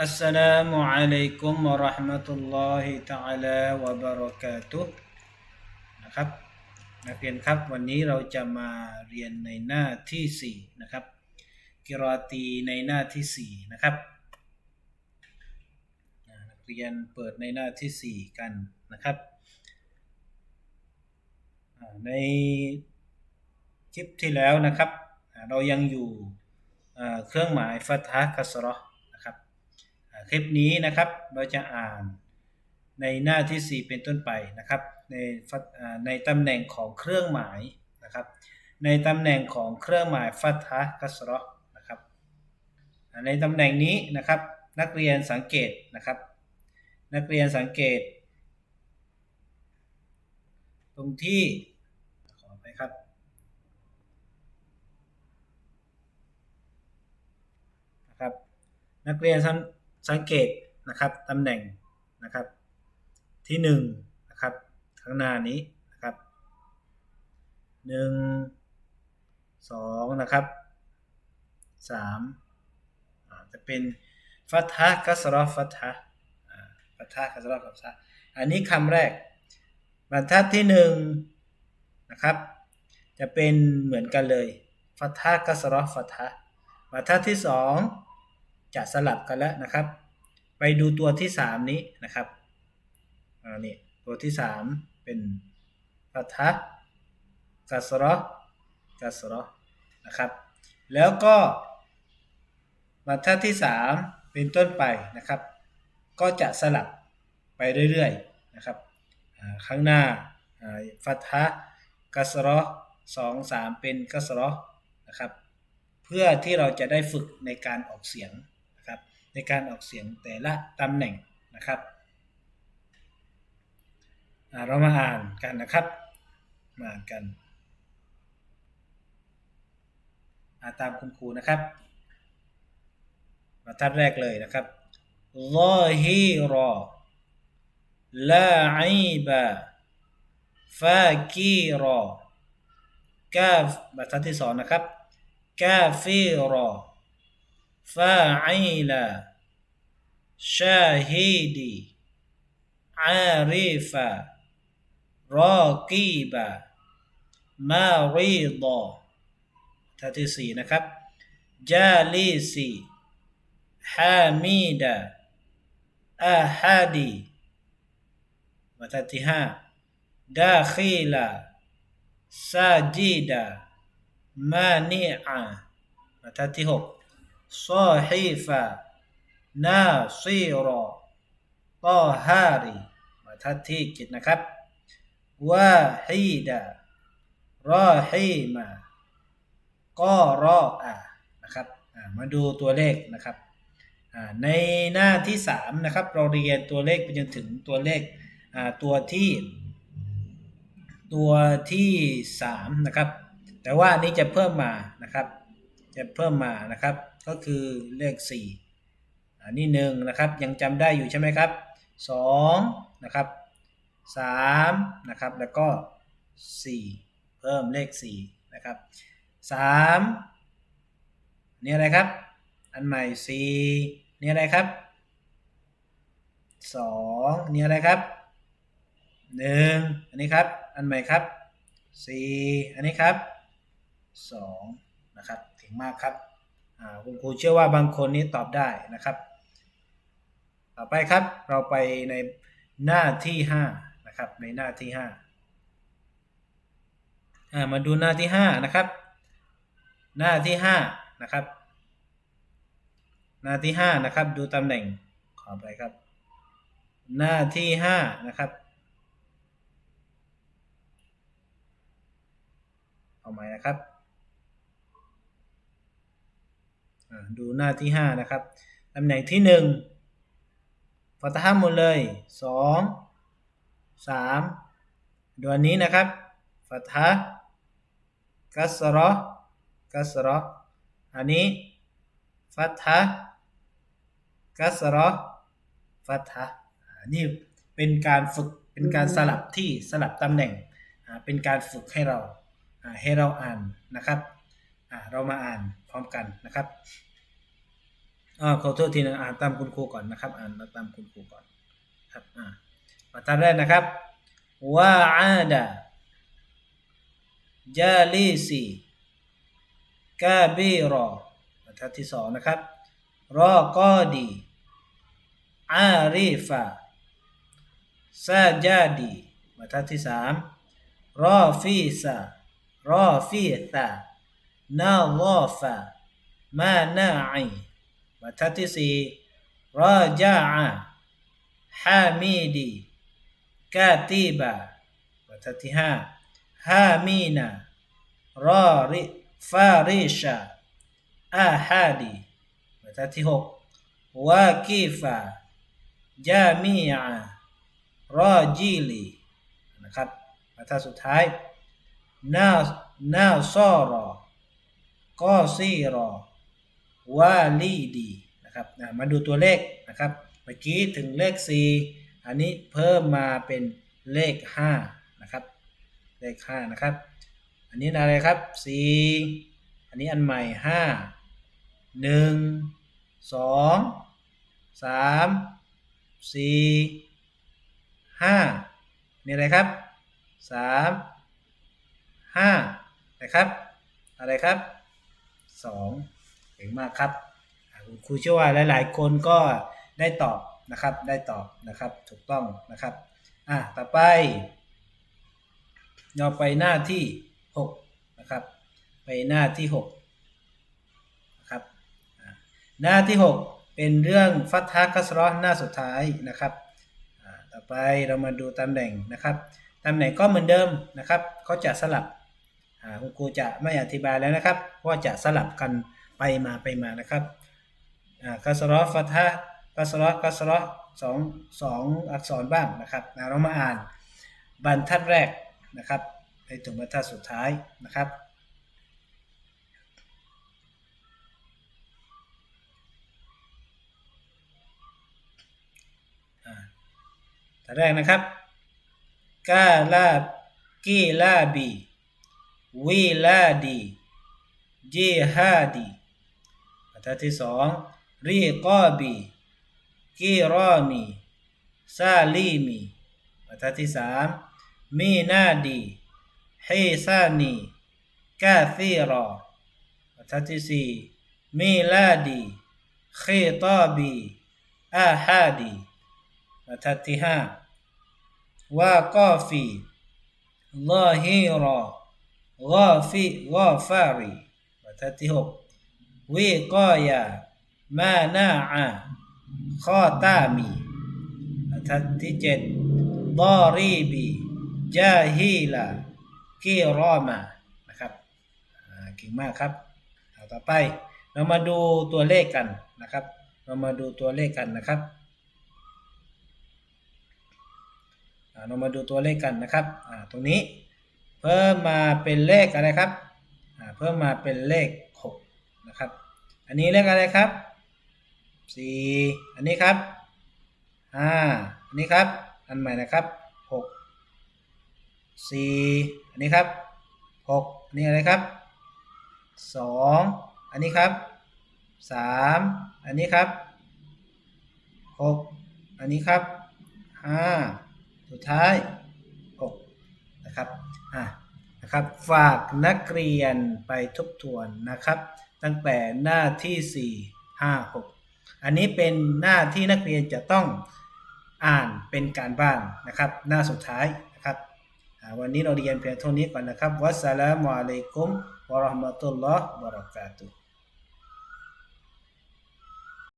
السلام عليكم ورحمة الله تعالى وبركاته นะครับนักเรียนครับวันนี้เราจะมาเรียนในหน้าที่ 4 นะครับ กิรอตีในหน้าที่ 4 นะครับอ่านักเรียนเปิดในหน้าที่ 4 กันนะครับอ่าในคลิปที่แล้วนะครับอ่าเรายังอยู่อ่าเครื่องหมายฟัตฮะคัสเราะห์นะครับอ่า คลิปนี้นะครับเราจะอ่านในหน้าที่ 4 เป็นต้นไปนะครับในในตำแหน่งของเครื่องหมายนะครับ ในตำแหน่งของเครื่องหมายฟัตฮะคัสราะห์นะครับในตำแหน่งนี้นะครับนักเรียนสังเกตนะครับ นักเรียนสังเกต ตรงที่ขอไปครับนะครับ นักเรียน สังเกตนะครับตำแหน่งนะครับที่หนึ่งนะครับข้างหน้านี้นะครับหนึ่งสองนะครับสามจะเป็นฟัตฮะกัสรอฟัตฮะอ่าฟัตฮะกัสรอฟัตฮะอันนี้คำแรก บรรทัดที่หนึ่งนะครับจะเป็นเหมือนกันเลยฟัตฮะกัสรอฟัตฮะบรรทัดที่สองจะสลับกันแล้วนะครับ ไปดูตัวที่สามนี้นะครับอ่านี่ตัวที่สามเป็นฟัทะกัสรอกัสรอนะครับ แล้วก็บรรทัดที่สามเป็นต้นไปนะครับ ก็จะสลับไปเรื่อยๆนะครับข้างหน้าฟัทะกัสรอสองสามเป็นกัสรอนะครับ เพื่อที่เราจะได้ฝึกในการออกเสียง ในการออกเสียงแต่ละตำแหน่งนะครับเรามาอ่านกันนะครับ มาอ่านกันอาตามคุณครูนะครับมาทัดแรกเลยนะครับลอฮิรอลาอิบะฟากีรอกาฟบรทัดที่สองนะครับกาฟีรอฟาอิลา شاهدي عارفا راقبا مريضا ท่าที่สี่นะครับ جالسي حامدا أحدي บรรทัดที่ห้า داخلا ساجدا มานีอาบรรทัดที่หกซอฮีฟะ นาซีรอตอฮารีบรรทัดที่เจ็ดนะครับวาฮีดะรอฮีมากอรออานะครับอ่ามาดูตัวเลขนะครับอ่าในหน้าที่สามนะครับเราเรียนตัวเลขไปจนถึงตัวเลขอ่าตัวที่ ตัวที่สามนะครับแต่ว่านนี้จะเพิ่มมานะครับ จะเพิ่มมานะครับ ก็คือเลข 4 อันนี้หนึ่งนะครับยังจำได้อยู่ใช่ไหมครับ2นะครับ3นะครับแล้วก็ 4 เพิ่มเลข4นะครับ3นี่อะไรครับ อันใหม่4นี่อะไรครับ2นี่อะไรครับ1อันนี้ครับ อันใหม่ครับ 4 อันนี้ครับสองนะครับเก่งมากครับคุณครูเชื่อว่าบางคนนี้ตอบได้นะครับ ต่อไปครับเราไปในหน้าที่ห้านะครับในหน้าที่ห้าอ่ามาดูหน้าที่ห้านะครับ หน้าที่ห้านะครับ หน้าที่ห้านะครับ ดูตำแหน่งขอไปครับ หน้าที่ห้านะครับเอาใหม่นะครับดูหน้าที่ห้านะครับ ตำแหน่งที่หนึ่ง ฟัตฮะหมดเลยสองสามดูอันนี้นะครับฟัตฮะกัสรอกัสรออันนี้ฟัตฮะกัสรอฟัตฮะนี่เป็นการฝึกเป็นการสลับที่สลับตำแหน่งเป็นการฝึกให้เราให้เราอ่านนะครับเรามาอ่านพร้อมกันนะครับ อ่าขอโทษทีนะอ่านตามคุณครูก่อนนะครับ อ่านตามคุณครูก่อน ครับอ่ามาตามแรกนะครับวาอาดาจาลิซีกาบีรอบรรทัดที่สองนะครับรอกอดีอาริฟะซาจาดีบรรทัดที่สามรอฟีซารอฟีซานาลอฟะมานาอี บรรทัดที่สี่รอจาอะฮามีดีกาติบะบรรทัดที่ห้าฮามีนารอริฟาริชาอาฮาดีบรรทัดที่หกวากีฟาจามีอารอจีลีนะครับมาท่าสุดท้ายนานาซอรอกอซีรอ วาลีดีนะครับมาดูตัวเลขนะครับเมื่อกี้ถึงเลข 4 อันนี้เพิ่มมาเป็นเลข5นะครับเลข5นะครับ อันนี้อะไรครับ 4 อันนี้อันใหม่ 5 1 2 3สี่ห้านี่อะไรครับสามห้านะครับอะไรครับสอง เก่งมากครับคุณครูเชื่อว่าหลาย ๆ คนก็ได้ตอบนะครับ ได้ตอบนะครับถูกต้องนะครับอะต่อไปเราไปหน้าที่หกนะครับ ไปหน้าที่หกนะครับหน้าที่หกเป็นเรื่องฟัตฮะกัสรอหน้าสุดท้ายนะครับต่อไปเรามาดูตำแหน่งนะครับตำแหน่งก็เหมือนเดิมนะครับเขาจะสลับคุณครูจะไม่อธิบายแล้วนะครับเพราะว่าจะสลับกัน ไปมาไปมานะครับกัสรอฟัตฮะกัสรอกัสรอสองสองอักษรบ้างนะครับเรามาอ่านบรรทัดแรกนะครับไปถึงบรรทัดสุดท้ายนะครับแต่แรกนะครับกาลากีลาบีวีลาดีจีฮาดี รรทัดที่สองรีกอบีกีรอมีซาลีมีบรรทัดที่สามมีนาดีฮิซานีกาซีรอบรรทัดที่สี่มีลาดีขีตาบีอาฮาดีบรรทัดที่ห้าว่ากอฟีลอฮีรอกอฟีกอฟารีบรรทัดที่หก วิกอยามานาอาข้อตามีทัดที่เจ็ดดอรีบีจาฮีลากีรอมานะครับเก่งมากครับเอาต่อไป เรามาดูตัวเลขกันนะครับ เรามาดูตัวเลขกันนะครับเรามาดูตัวเลขกันนะครับตรงนี้เพิ่มมาเป็นเลขอะไรครับเพิ่มมาเป็นเลข นะครับ อันนี้เลขอะไรครับ4อันนี้ครับ5อันนี้ครับ อันใหม่นะครับ6 4อันนี้ครับ6อันนี้อะไรครับ2อันนี้ครับ3อันนี้ครับ6อันนี้ครับ5สุดท้าย6นะครับอะนะครับ ฝากนักเรียนไปทบทวนนะครับ ตั้งแต่หน้าที่ 4 5 6 อันนี้เป็นหน้าที่นักเรียนจะต้องอ่านเป็นการบ้านนะครับ หน้าสุดท้ายนะครับวันนี้เราเรียนเพียงเท่านี้ก่อนนะครับวัสสลามุอะลัยกุมวะเราะห์มะตุลลอฮ์วะบะเราะกาตุฮ์